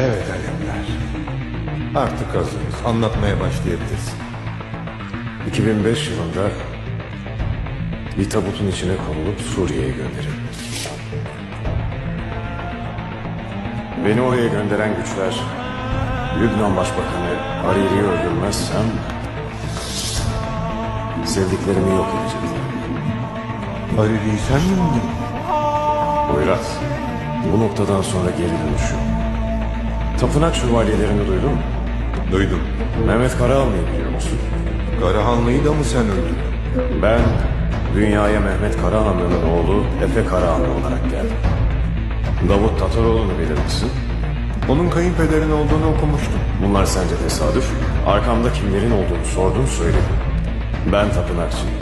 Evet Alemdar. Artık hazırız. Anlatmaya başlayabilirsin. 2005 yılında bir tabutun içine konulup Suriye'ye gönderildi. Beni oraya gönderen güçler Lübnan Başbakanı Hariri'yi öldürmezsem sevdiklerimi yok edecekler. Hariri'yi sen mi indin? Buyrat, bu noktadan sonra geri dönüş yok. Tapınak şövalyelerini duydun mu? Duydum. Mehmet Karahanlı'yı biliyor musun? Karahanlı'yı da mı sen öldürdün? Ben dünyaya Mehmet Karahanlı'nın oğlu Efe Karahanlı olarak geldim. Davut Tataroğlu'nu bilir misin? Onun kayınpederin olduğunu okumuştum. Bunlar sence tesadüf? Arkamda kimlerin olduğunu sordun söyledim. Ben tapınakçıyım.